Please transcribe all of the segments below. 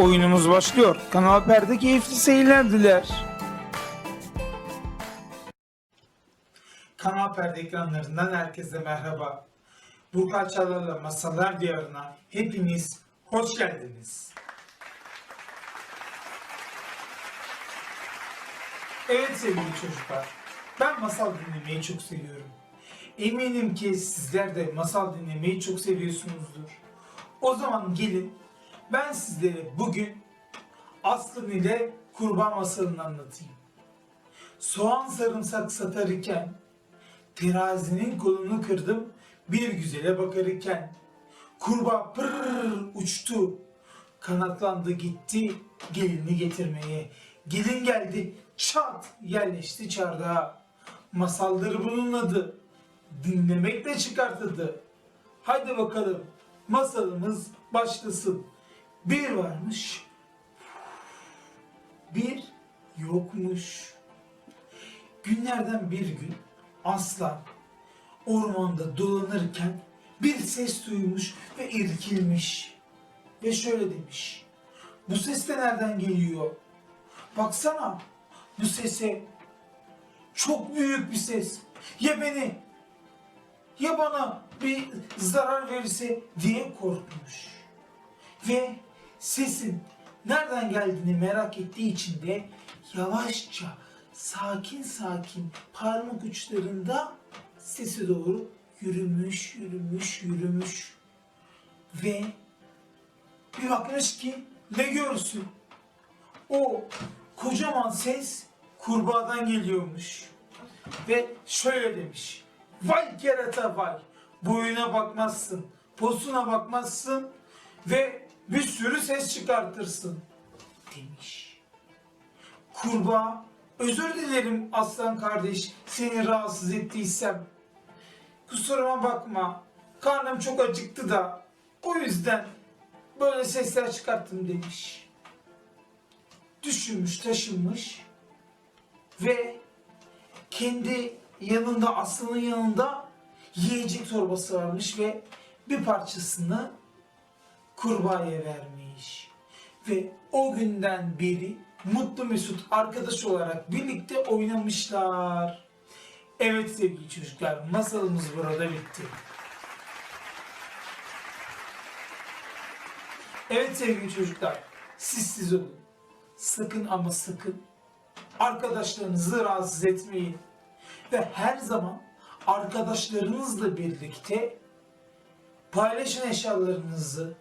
Oyunumuz başlıyor. Kanal Perde keyifli seyirler diler. Kanal Perde ekranlarından herkese merhaba. Burkan Çalar'la Masallar Diyarı'na hepiniz hoş geldiniz. Evet sevgili çocuklar, ben masal dinlemeyi çok seviyorum. Eminim ki sizler de masal dinlemeyi çok seviyorsunuzdur. O zaman gelin ben sizlere bugün Aslı ile kurban masalını anlatayım. Soğan sarımsak satarken, terazinin kolunu kırdım bir güzele bakarken, kurbağa pırr uçtu, kanatlandı gitti gelini getirmeye. Gelin geldi çat yerleşti çardağa. Masaldır bunun adı, dinlemekle çıkartıldı. Haydi bakalım masalımız başlasın. Bir varmış, bir yokmuş. Günlerden bir gün aslan ormanda dolanırken bir ses duymuş ve irkilmiş. Ve şöyle demiş. Bu ses de nereden geliyor? Baksana bu sese. Çok büyük bir ses. Ya beni ya bana bir zarar verirse diye korkmuş. Ve sesin nereden geldiğini merak ettiği için de yavaşça sakin sakin parmak uçlarında sesi doğru yürümüş, yürümüş, yürümüş. Ve bir bakmış ki ne görsün? O kocaman ses kurbağadan geliyormuş. Ve şöyle demiş. Vay kerata vay. Boyuna bakmazsın. Posuna bakmazsın. Ve bir sürü ses çıkartırsın. Demiş. Kurbağa özür dilerim aslan kardeş seni rahatsız ettiysem. Kusuruma bakma. Karnım çok acıktı da o yüzden böyle sesler çıkarttım demiş. Düşünmüş taşınmış ve kendi yanında aslanın yanında yiyecek torbası varmış ve bir parçasını kurbağaya vermiş. Ve o günden beri mutlu mesut arkadaş olarak birlikte oynamışlar. Evet sevgili çocuklar masalımız burada bitti. Evet sevgili çocuklar siz siz olun. Sakın ama sakın arkadaşlarınızı rahatsız etmeyin. Ve her zaman arkadaşlarınızla birlikte paylaşın eşyalarınızı.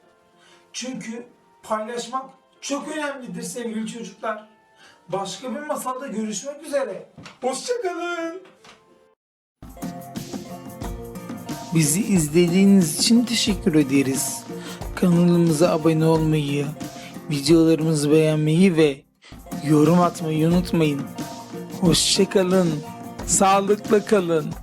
Çünkü paylaşmak çok önemlidir sevgili çocuklar. Başka bir masalda görüşmek üzere. Hoşçakalın. Bizi izlediğiniz için teşekkür ederiz. Kanalımıza abone olmayı, videolarımızı beğenmeyi ve yorum atmayı unutmayın. Hoşçakalın. Sağlıkla kalın.